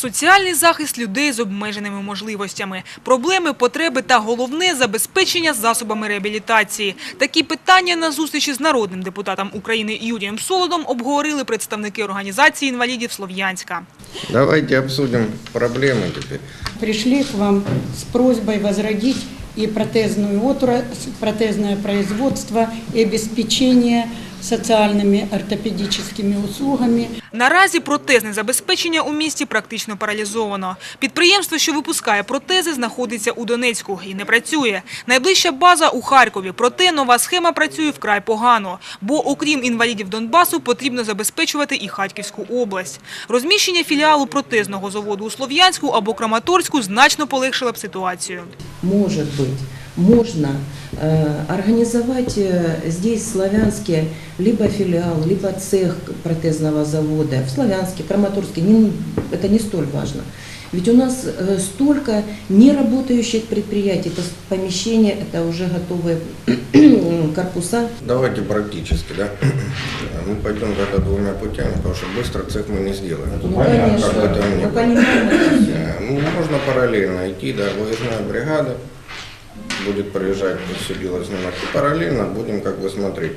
Соціальний захист людей з обмеженими можливостями, проблеми, потреби та головне – забезпечення засобами реабілітації. Такі питання на зустрічі з народним депутатом України Юрієм Солодом обговорили представники організації інвалідів Слов'янська. Давайте обсудим проблемы теперь. пришли к вам с просьбой возродить и протезную отрасль, протезное производство, и обеспечение социальными ортопедическими услугами. Наразі протезне забезпечення у місті практично паралізовано. Підприємство, що випускає протези, знаходиться у Донецьку і не працює. Найближча база у Харкові, проте нова схема працює вкрай погано. Бо окрім інвалідів Донбасу, потрібно забезпечувати і Харківську область. Розміщення філіалу протезного заводу у Слов'янську або Краматорську значно полегшило б ситуацію. может быть, можно э, организовать э, здесь в Славянске либо филиал, либо цех протезного завода в Славянске, Краматорске. Не- это не столь важно. Ведь у нас э, столько неработающих предприятий, это помещения, это уже готовые корпуса. Давайте практически, да. Мы пойдем тогда двумя путями, потому что быстро цех мы не сделаем. Ну, конечно, Как бы там ни было. ну, Можно параллельно идти, да, выездная бригада будет проезжать, все дело снимать. И параллельно будем как бы смотреть,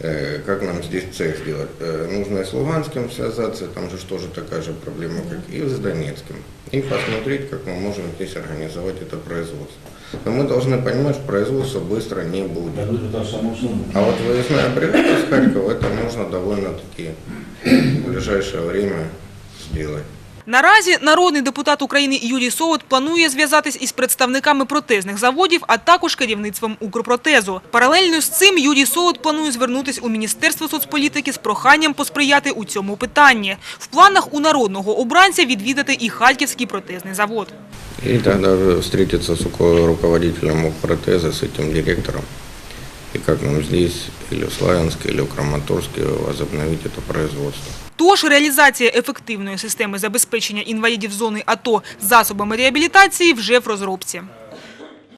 э, как нам здесь цех сделать. Э, Нужно и с Луганским связаться, там же ж тоже такая же проблема, как и с Донецким. И посмотреть, как мы можем здесь организовать это производство. Но мы должны понимать, что производство быстро не будет. А вот выездная бригада с Харькова, это можно довольно-таки в ближайшее время сделать. Наразі народний депутат України Юрій Солод планує зв'язатись із представниками протезних заводів, а також керівництвом Укрпротезу. Паралельно з цим Юрій Солод планує звернутись у Міністерство соцполітики з проханням посприяти у цьому питанні. В планах у народного обранця відвідати і Харківський протезний завод. Уже встретиться с руко- руководителем протеза, с этим директором. И как нам здесь, или в Славянске, или в Краматорске возобновить это производство. Тож реалізація ефективної системи забезпечення інвалідів зони АТО засобами реабілітації вже в розробці.